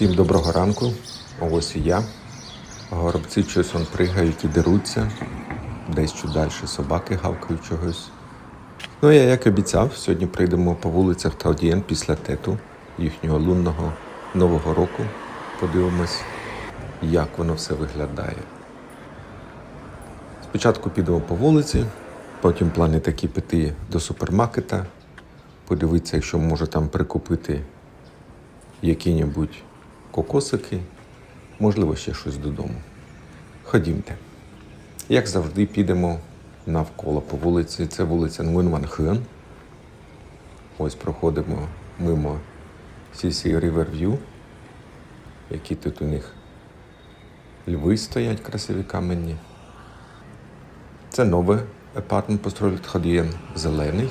Всім доброго ранку. Ось і я. Горобці щось пригають і деруться. Десь чуть далі собаки гавкають чогось. Ну, я як обіцяв, сьогодні прийдемо по вулицях Талдієн після тету, їхнього лунного Нового року. Подивимось, як воно все виглядає. Спочатку підемо по вулиці, потім плани такі піти до супермаркета, подивитися, якщо може там прикупити які-небудь кокосики, можливо, ще щось додому. Ходімте. Як завжди, підемо навколо по вулиці. Це вулиця Нвин Хен. Ось проходимо мимо CC Riverview, які тут у них льви стоять красиві каменні. Це новий апартмент построїть Ходієн зелений.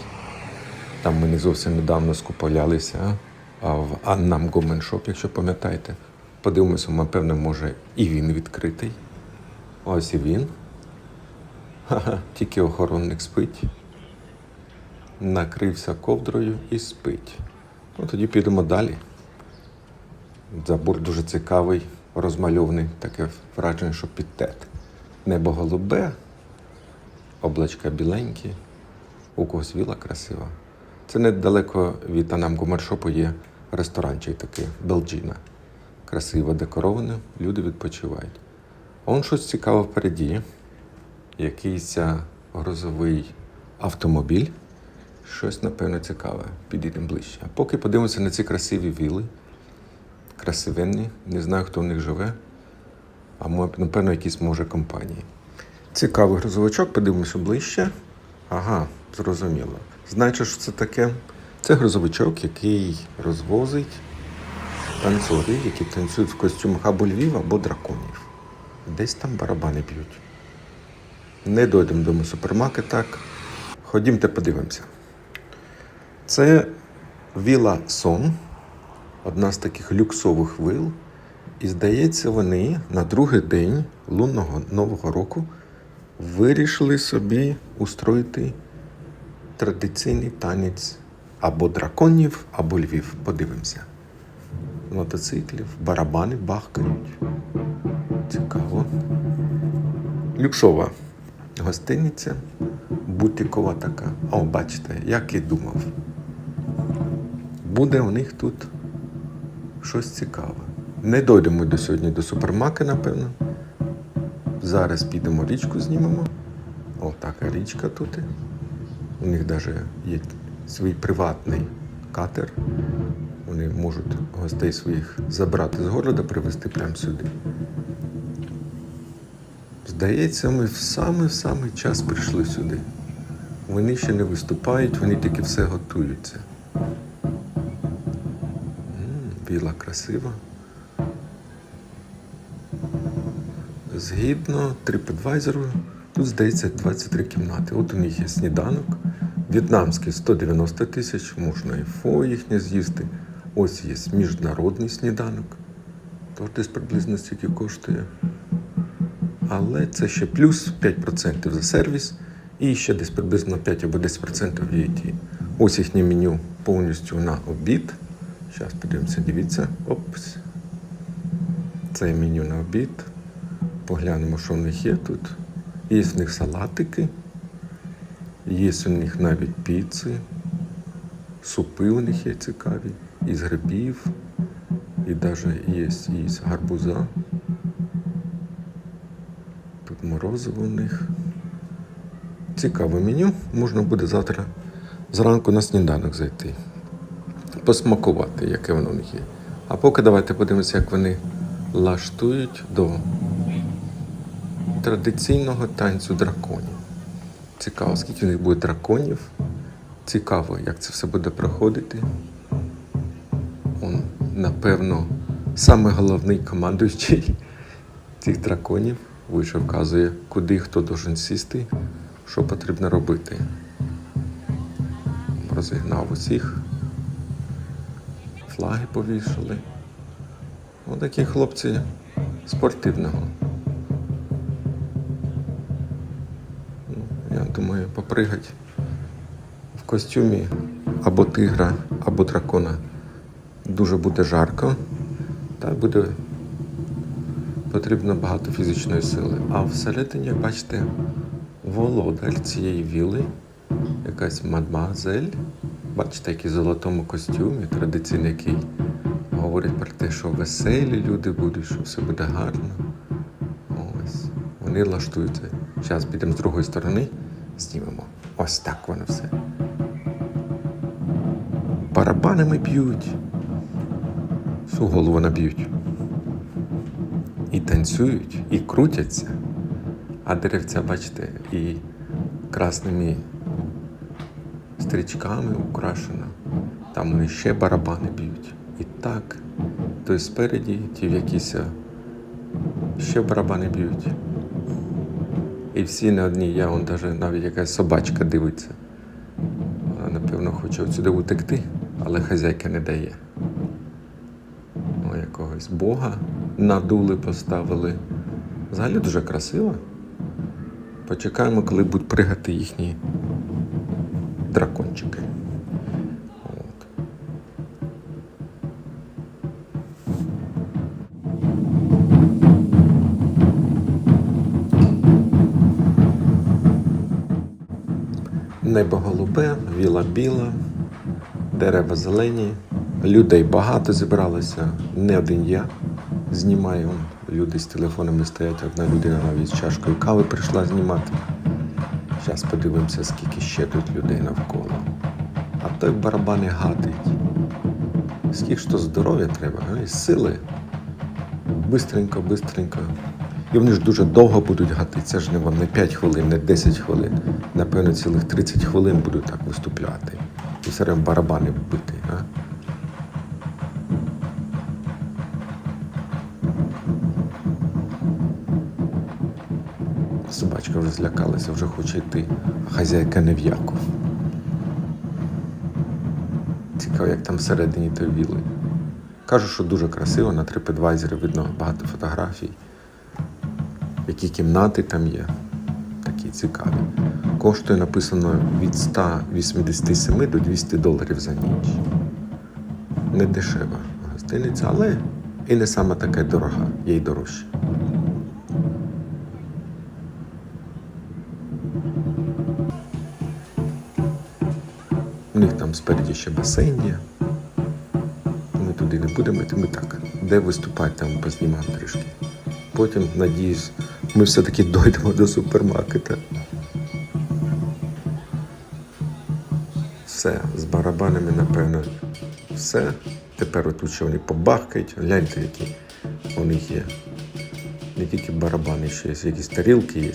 Там ми не зовсім недавно скуполялися а в Аннам Гоменшоп, якщо пам'ятаєте. Подивимося, напевно, може і він відкритий. Ось і він. Ха-ха, тільки охоронник спить. Накрився ковдрою і спить. Ну, тоді підемо далі. Забор дуже цікавий, розмальований, таке враження, що під тет. Небо голубе, облачка біленькі, у когось віла красива. Це недалеко від Анамку Маршопу є ресторанчик такий, Белджіна. Красиво декоровано, люди відпочивають. Он щось цікаве впереді. Якийсь а, грузовий автомобіль. Щось, напевно, цікаве. Підійдемо ближче. А поки подивимося на ці красиві віли. Красивенні. Не знаю, хто в них живе. А напевно, якісь може компанії. Цікавий грузовичок, подивимося ближче. Ага, зрозуміло. Знаєте, що це таке? Це грузовичок, який розвозить танцори, які танцюють в костюмах або львів, або драконів. Десь там барабани б'ють. Не дойдемо до супермаркет так. Ходімте, подивимося. Це Віла Сон, одна з таких люксових вил. І здається, вони на другий день лунного нового року вирішили собі устроїти традиційний танець або драконів, або львів. Подивимося. Мотоциклів, барабани бахкають. Цікаво. Люксова гостиниця, бутікова така. О, бачите, як і думав. Буде у них тут щось цікаве. Не дойдемо до сьогодні до супермаки, напевно. Зараз підемо річку знімемо. О, така річка тут. У них навіть є свій приватний катер. Вони можуть гостей своїх забрати з города, привезти прямо сюди. Здається, ми в самий в самий час прийшли сюди. Вони ще не виступають, вони тільки все готуються. Біла красива. Згідно TripAdvisor, тут здається 23 кімнати. От у них є сніданок. В'єтнамський 190 тисяч, можна і фо їхнє з'їсти. Ось є міжнародний сніданок. Тож десь приблизно стільки коштує. Але це ще плюс 5% за сервіс і ще десь приблизно 5 або 10% VAT. Ось їхнє меню повністю на обід. Зараз подивимося, дивіться. Опс. Це меню на обід. Поглянемо, що в них є тут. Є в них салатики, є у них навіть піци, супи у них є цікаві, із грибів, і навіть є із гарбуза. Тут морозиво у них. Цікаве меню. Можна буде завтра зранку на сніданок зайти. Посмакувати, яке воно у них є. А поки давайте подивимося, як вони лаштують до традиційного танцю драконів. Цікаво, скільки в них буде драконів. Цікаво, як це все буде проходити. Он, напевно, саме головний командуючий цих драконів вийшов, вказує, куди хто должен сісти, що потрібно робити. Розігнав усіх. Флаги повішали. Отакі хлопці спортивного. Думаю, попригать в костюмі або тигра, або дракона дуже буде жарко. Та буде потрібно багато фізичної сили. А всередині, як бачите, володар цієї віли, якась мадмазель, бачите, який в золотому костюмі, традиційний, який говорить про те, що веселі люди будуть, що все буде гарно. Ось. Вони лаштуються. Зараз підемо з другої сторони, знімемо. Ось так воно все. Барабанами б'ють. Всю голову наб'ють. І танцюють, і крутяться. А деревця, бачите, і красними стрічками украшено. Там вони ще барабани б'ють. І так, той спереді, ті в якісь ще барабани б'ють. І всі не одні, я вон даже навіть якась собачка дивиться. Вона, напевно, хоче отсюди утекти, але хазяйка не дає. О, якогось Бога надули, поставили. Взагалі дуже красиво. Почекаємо, коли будуть пригати їхні дракончики. Небо голубе, віла біла, дерева зелені, людей багато зібралося, не один я. Знімаю, люди з телефонами стоять, одна людина навіть з чашкою кави прийшла знімати. Зараз подивимося, скільки ще тут людей навколо. А той барабани гатить. Скільки ж то здоров'я треба, і сили. Бистренько, бистренько. І вони ж дуже довго будуть гати. Це ж не вам не 5 хвилин, не 10 хвилин. Напевно, цілих 30 хвилин будуть так виступляти. І все одно барабани бити. А? Собачка вже злякалася, вже хоче йти, хазяйка не в. Цікаво, як там всередині той віли. Кажу, що дуже красиво, на TripAdvisor видно багато фотографій, які кімнати там є. Такі цікаві. Коштує написано від 187 до 200 доларів за ніч. Не дешева гостиниця, але і не саме така дорога, є й дорожча. У них там спереді ще басейн є. Ми туди не будемо йти, ми так. Де виступати, там познімаємо трішки. Потім, надіюсь, ми все-таки дойдемо до супермаркета. Все, з барабанами, напевно, все. Тепер отут ще вони побахкають. Гляньте, які у них є. Не тільки барабани, ще є, якісь тарілки є.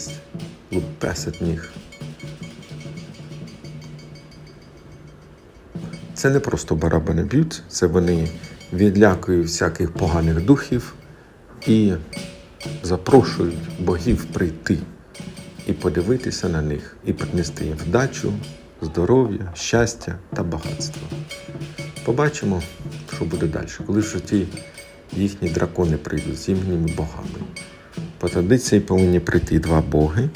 Лупесать них. Це не просто барабани б'ють, це вони відлякують всяких поганих духів і запрошують богів прийти і подивитися на них, і принести їм вдачу, здоров'я, щастя та багатство. Побачимо, що буде далі, коли ж ті їхні дракони прийдуть з їхніми богами. По традиції повинні прийти два боги.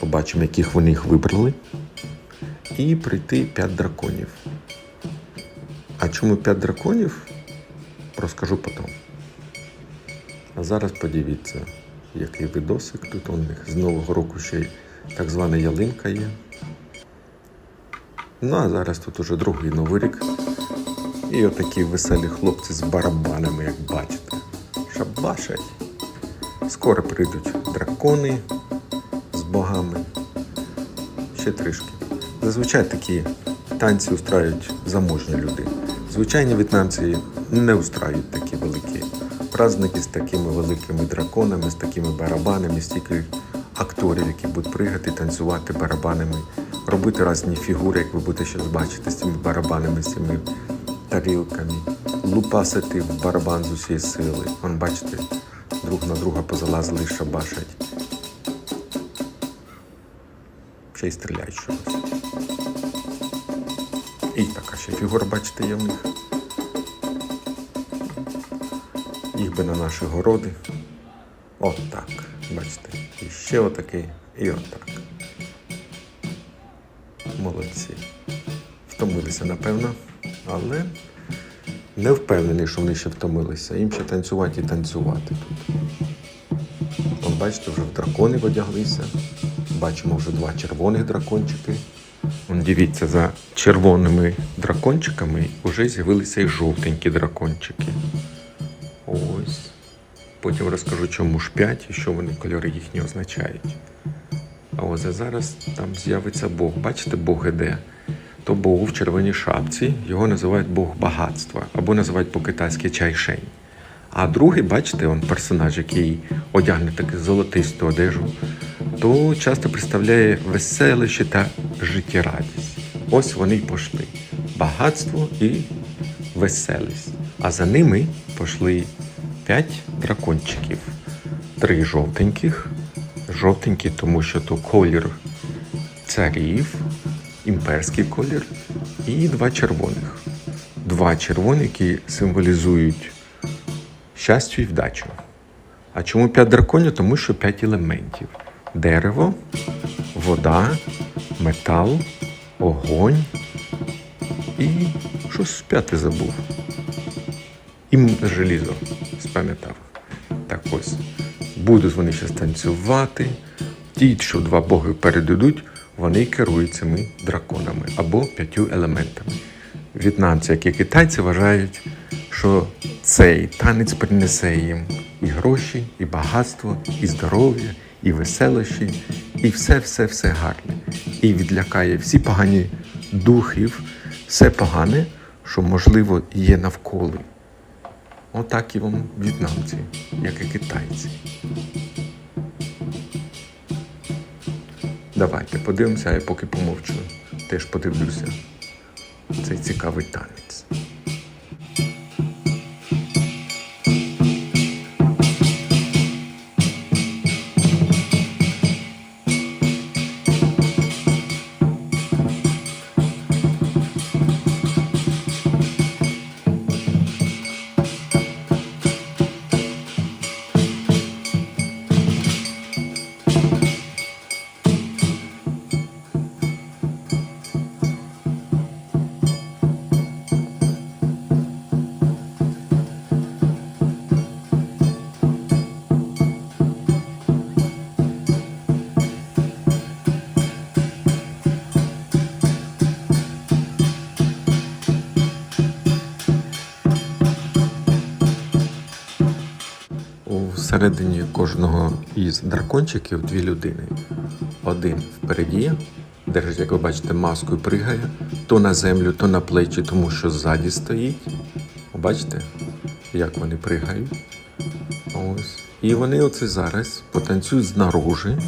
Побачимо, яких вони їх вибрали. І прийти п'ять драконів. А чому п'ять драконів? Розкажу потім. А зараз подивіться, який видосик тут у них. З Нового року ще й так звана ялинка є. Ну а зараз тут уже другий новий рік. І отакі веселі хлопці з барабанами, як бачите. Шабашать. Скоро прийдуть дракони з богами. Ще трішки. Зазвичай такі танці устраюють заможні люди. Звичайні в'єтнамці не устраюють такі праздники з такими великими драконами, з такими барабанами, стільки акторів, які будуть пригати, танцювати барабанами, робити різні фігури, як ви будете зараз бачити, з цими барабанами, з цими тарілками, лупасити в барабан з усієї сили. Вон, бачите, друг на друга позалазили і шабашать. Ще й стріляють щось. І така ще фігура, бачите, є в них. Їх би на наші городи. От так. Бачите. І ще отакий, і отак. Молодці. Втомилися, напевно, але Не впевнений, що вони ще втомилися. Їм ще танцювати і танцювати тут. Вон, бачите, вже в дракони одяглися. Бачимо вже два червоних дракончики. Дивіться, за червоними дракончиками вже з'явилися і жовтенькі дракончики. Потім розкажу, чому ж 5 і що вони кольори їхні означають. А ось зараз там з'явиться Бог. Бачите, Бог іде. То Богу в червоній шапці, його називають Бог багатства або називають по-китайськи чайшень. А другий, бачите, он персонаж, який одягне таку золотисту одежу, то часто представляє веселище та життєрадість. Ось вони й пошли. Багатство і веселість. А за ними пошли 5 дракончиків. Три жовтеньких. Жовтенькі, тому що то колір царів, імперський колір, і два червоних. Два червоні, які символізують щастя і вдачу. А чому п'ять драконів? Тому що п'ять елементів: дерево, вода, метал, огонь і щось п'яте забув. І желізо спам'ятав. Так ось. Будуть вони ще танцювати. Ті, що два боги передадуть, вони керують цими драконами або п'ятью елементами. В'єтнамці, як і китайці, вважають, що цей танець принесе їм і гроші, і багатство, і здоров'я, і веселощі, і все-все-все гарне. І відлякає всі погані духів, все погане, що можливо є навколо. Отак і вам в'єтнамці, як і китайці. Давайте подивимося, а я поки помовчу. Теж подивлюся цей цікавий танець. Всередині кожного із дракончиків дві людини. Один впереді, держить, як ви бачите, маску і пригає то на землю, то на плечі, тому що ззаді стоїть. Бачите, як вони пригають. Ось. І вони оце зараз потанцюють знаружи,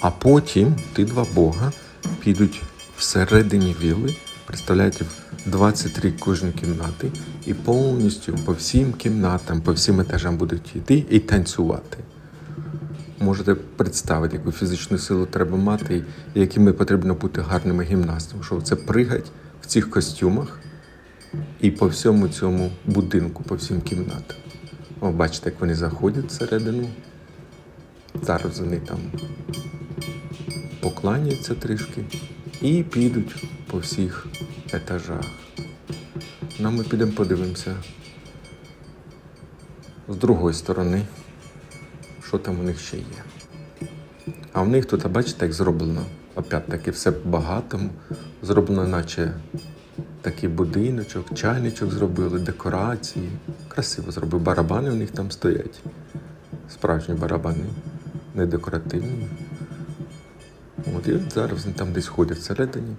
а потім ті два бога підуть всередині вілли, представляєте, в 23 кожні кімнати, і повністю по всім кімнатам, по всім етажам будуть йти і танцювати. Можете представити, яку фізичну силу треба мати, і якими потрібно бути гарними гімнастами, щоб це пригать в цих костюмах і по всьому цьому будинку, по всім кімнатам. О, бачите, як вони заходять всередину. Зараз вони там покланяються трішки і підуть по всіх етажах. Ну, ми підемо подивимося з другої сторони, що там у них ще є. А в них тут, бачите, як зроблено. Опять таки все по-багатому. Зроблено, наче такий будиночок, чайничок зробили, декорації. Красиво зробив. Барабани у них там стоять. Справжні барабани, не декоративні. От і зараз вони там десь ходять всередині.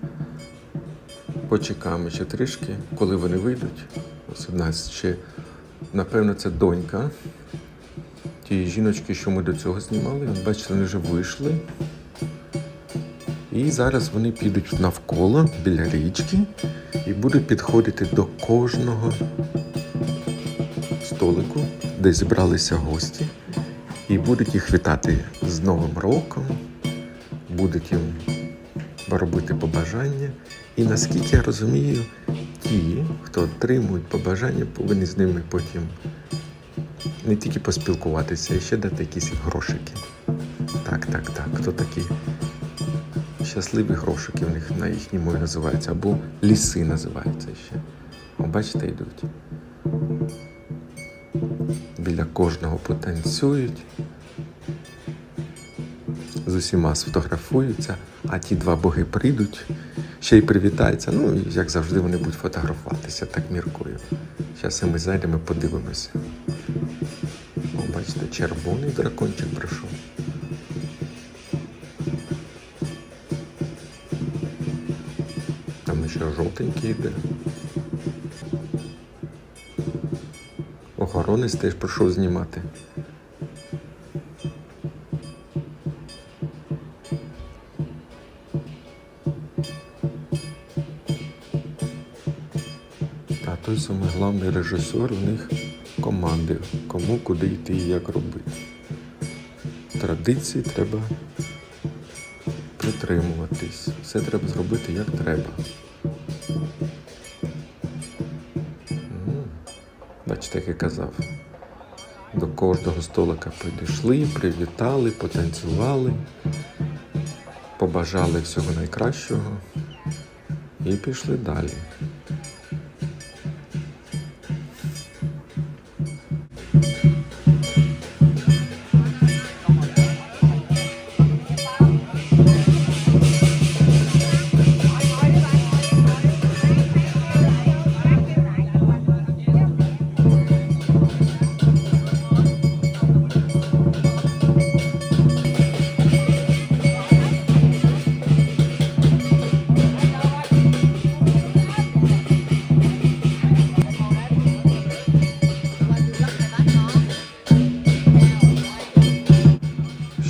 Почекаємо ще трішки, коли вони вийдуть. Ось у нас ще, напевно, це донька. Ті жіночки, що ми до цього знімали, от бачите, вони вже вийшли. І зараз вони підуть навколо біля річки і будуть підходити до кожного столику, де зібралися гості, і будуть їх вітати з Новим роком, будуть їм робити побажання. І наскільки я розумію, ті, хто отримують побажання, повинні з ними потім не тільки поспілкуватися, а ще дати якісь грошики. Так, так, так. Хто такі щасливі грошики в них на мові називаються, або ліси називаються ще. О, бачите, йдуть. Біля кожного потанцюють. З усіма сфотографуються, а ті два боги прийдуть, ще й привітаються. Ну, як завжди, вони будуть фотографуватися, так міркую. Зараз ми зайдемо подивимося. О, бачите, червоний дракончик прийшов. Там ще жовтенький йде. Охоронець теж прийшов знімати. Режисер у них командив, кому куди йти і як робити. Традиції треба притримуватись. Все треба зробити як треба. Бачите, як я казав. До кожного столика підійшли, привітали, потанцювали, побажали всього найкращого і пішли далі.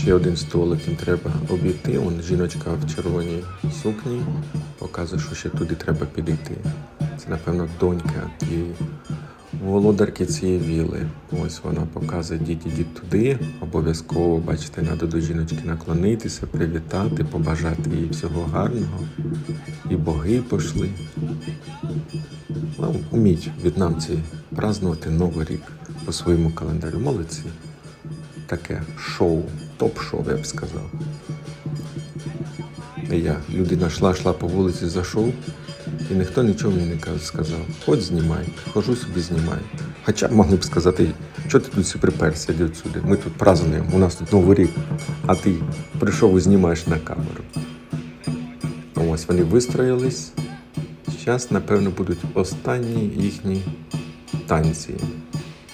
Ще один столик їм треба обійти. Он жіночка в червоній сукні показує, що ще туди треба підійти. Це, напевно, донька тієї володарки цієї віли. Ось вона показує діть, ідіть туди. Обов'язково, бачите, треба до жіночки наклонитися, привітати, побажати їй всього гарного. І боги пішли. Ну, Уміть в'єтнамці празднувати Новий рік по своєму календарю. Молодці таке шоу, топ-шоу, я б сказав. Я, людина йшла, йшла по вулиці, зайшов, і ніхто нічого мені не сказав. Хоч знімай, хожу собі знімай. Хоча могли б сказати, що ти тут приперся, іди сюди. Ми тут празднуємо, у нас тут Новий рік, а ти прийшов і знімаєш на камеру. Ось вони вистроїлись. Зараз, напевно, будуть останні їхні танці.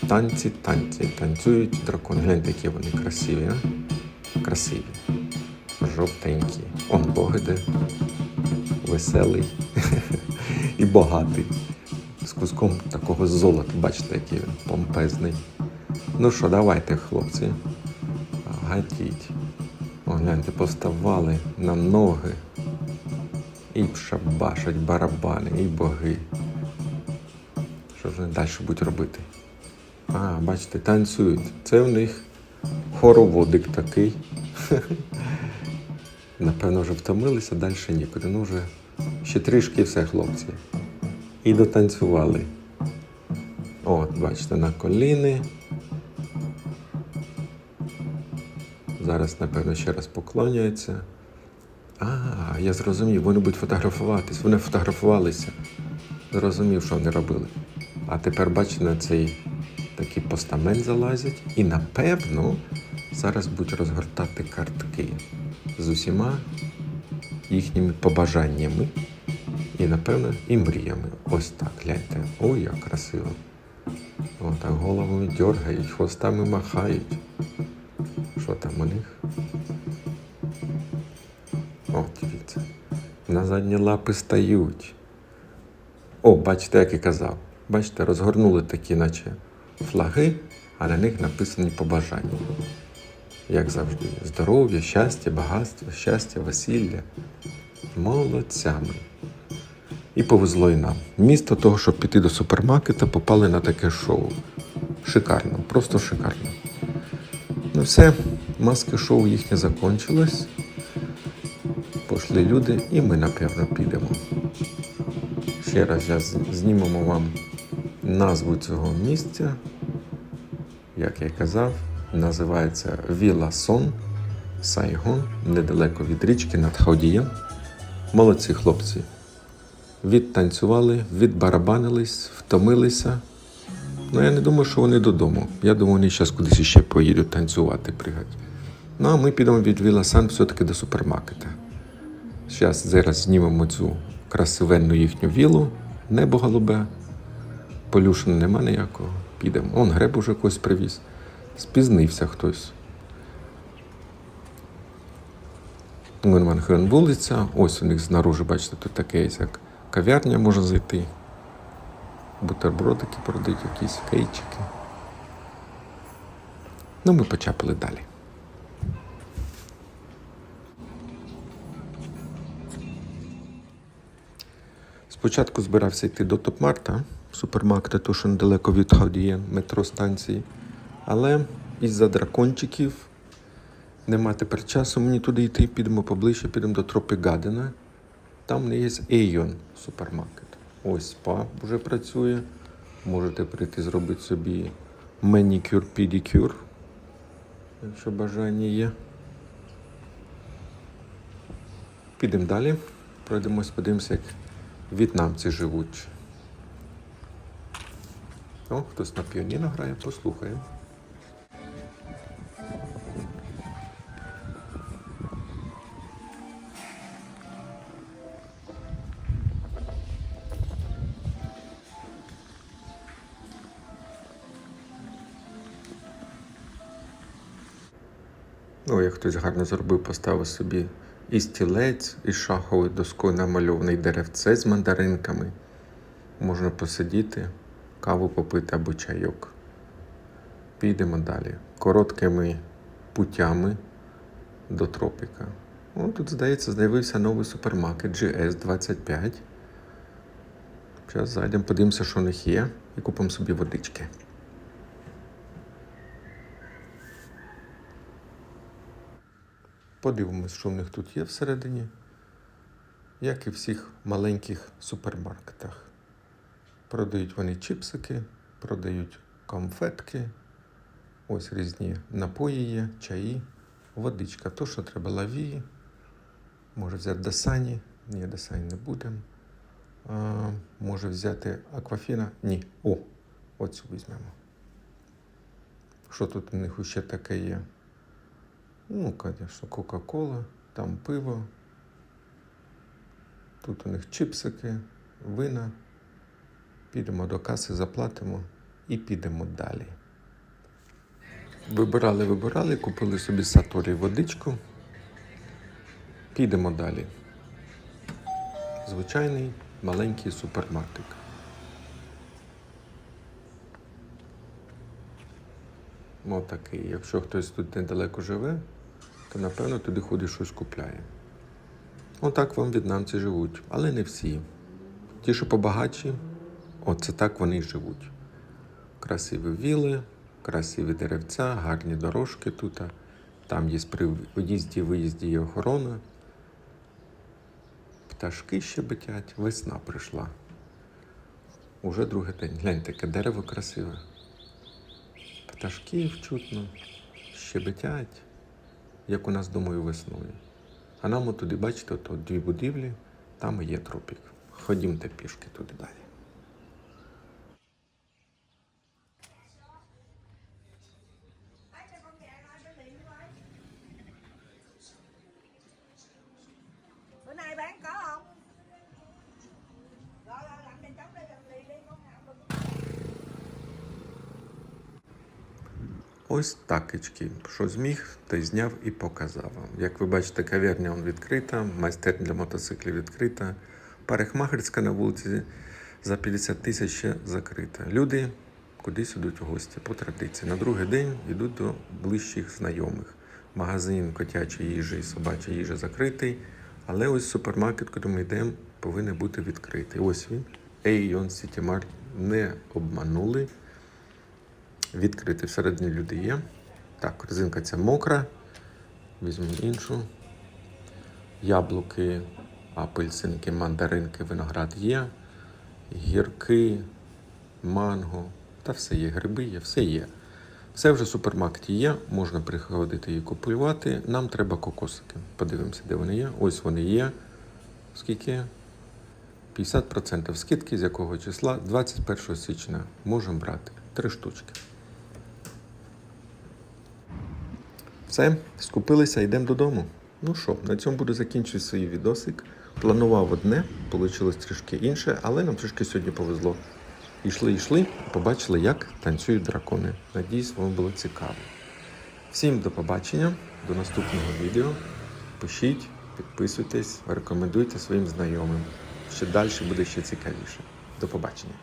Танці, танці, танцюють дракони. Гляньте, які вони красиві, а? Красиві. Жовтенькі. Он Бог. Веселий і багатий. З куском такого золота. Бачите, який він помпезний. Ну що, давайте, хлопці. Гатіть. О, гляньте, поставали на ноги. І шабашать барабани, і боги. Що ж вони далі будуть робити? А, бачите, танцюють. Це в них хороводик такий. Напевно, вже втомилися, далі нікуди. Ну вже ще трішки все, хлопці. І дотанцювали. От, бачите, на коліни. Зараз, напевно, ще раз поклоняються. А, я зрозумів, вони будуть фотографуватись. Вони фотографувалися. Зрозумів, що вони робили. А тепер, бачите, на цей такий постамент залазять і, напевно, зараз будуть розгортати картки з усіма їхніми побажаннями і, напевно, і мріями. Ось так, гляньте. Ой, як красиво. Отак головою дергають, хвостами махають. Що там у них? О, дивіться. На задні лапи стають. О, бачите, як і казав. Бачите, розгорнули такі, наче флаги, а на них написані побажання. Як завжди, здоров'я, щастя, багатство, щастя, весілля. Молодцями. І повезло і нам. Місто того, щоб піти до супермаркета, попали на таке шоу. Шикарно, просто шикарно. Ну все, маски шоу їхнє закончилось. Пішли люди, і ми, напевно, підемо. Ще раз я знімемо вам назву цього місця. Як я й казав, називається Віла Сон, Сайгон, недалеко від річки над Хаудієм. Молодці хлопці. Відтанцювали, відбарабанились, втомилися. Ну я не думаю, що вони додому. Я думаю, вони зараз кудись ще поїдуть танцювати, пригати. Ну а ми підемо від Віла Сан все-таки до супермаркета. Зараз зараз знімемо цю красивенну їхню вілу, небо голубе. Полюшена нема ніякого. Підемо. Он греб уже когось привіз. Спізнився хтось. Гунманхен вулиця. Ось у них знаружи, бачите, тут таке як кав'ярня можна зайти. Бутербродики продають, якісь кейчики. Ну, ми почапали далі. Спочатку збирався йти до Топмарта, супермаркета, то що недалеко від Хаудієн, метро станції. Але із-за дракончиків нема тепер часу мені туди йти, підемо поближче, підемо до Тропі Гадена. Там не є Ейон супермаркет. Ось спа вже працює. Можете прийти зробити собі манікюр, педикюр, якщо бажання є. Підемо далі. Пройдемось, подивимося, як в'єтнамці живуть. О, хтось на піаніно грає, послухаємо. Ну, як хтось гарно зробив, поставив собі і стілець, і шаховою доскою намальований деревце з мандаринками. Можна посидіти, каву попити або чайок. Підемо далі. Короткими путями до тропіка. О, тут, здається, з'явився новий супермаркет GS25. Зараз зайдемо, подивимося, що у них є, і купимо собі водички. Подивимось, що в них тут є всередині, як і в всіх маленьких супермаркетах. Продають вони чіпсики, продають конфетки, ось різні напої є, чаї, водичка. То, що треба лавії, може взяти Дасані. Ні, Дасані не будемо. Може взяти Аквафіна? Ні. О, оцю візьмемо. Що тут у них ще таке є? Ну, звісно, Кока-Кола, там пиво. Тут у них чипсики, вина. Підемо до каси, заплатимо і підемо далі. Вибирали, вибирали, купили собі саторі водичку. Підемо далі. Звичайний маленький супермаркет. Отакий. Якщо хтось тут недалеко живе, то напевно туди ходить щось купляє. Отак вам в'єтнамці живуть, але не всі. Ті, що побагатші, оце так вони й живуть. Красиві віли, красиві деревця, гарні дорожки тут. Там є при в'їзді, виїзді є охорона. Пташки щебетять, весна прийшла. Уже другий день. Гляньте, яке дерево красиве. Пташків чутно, щебетять, як у нас думаю, весною. А нам отуди, бачите, от дві будівлі, там є тропік. Ходімте пішки туди далі. Ось такечки. Що зміг, й зняв і показав вам. Як ви бачите, кав'ярня відкрита, майстерня для мотоциклів відкрита, парикмахерська на вулиці за 50 тисяч ще закрита. Люди кудись ідуть у гості по традиції. На другий день йдуть до ближчих знайомих. Магазин котячої їжі і собачої їжі закритий, але ось супермаркет, куди ми йдемо, повинен бути відкритий. Ось він. Ейон Сіті Март не обманули відкритий всередині люди є. Так, резинка ця мокра. Візьмемо іншу. Яблуки, апельсинки, мандаринки, виноград є. Гірки, манго. Та все є, гриби є, все є. Все вже в супермаркеті є, можна приходити і купувати. Нам треба кокосики. Подивимося, де вони є. Ось вони є. Скільки? 50% скидки з якого числа 21 січня можемо брати. Три штучки. Все, скупилися, йдемо додому. Ну що, на цьому буду закінчувати свій відосик. Планував одне, вийшло трішки інше, але нам трішки сьогодні повезло. Йшли, йшли, побачили, як танцюють дракони. Надіюсь, вам було цікаво. Всім до побачення, до наступного відео. Пишіть, підписуйтесь, рекомендуйте своїм знайомим. Ще далі буде ще цікавіше. До побачення.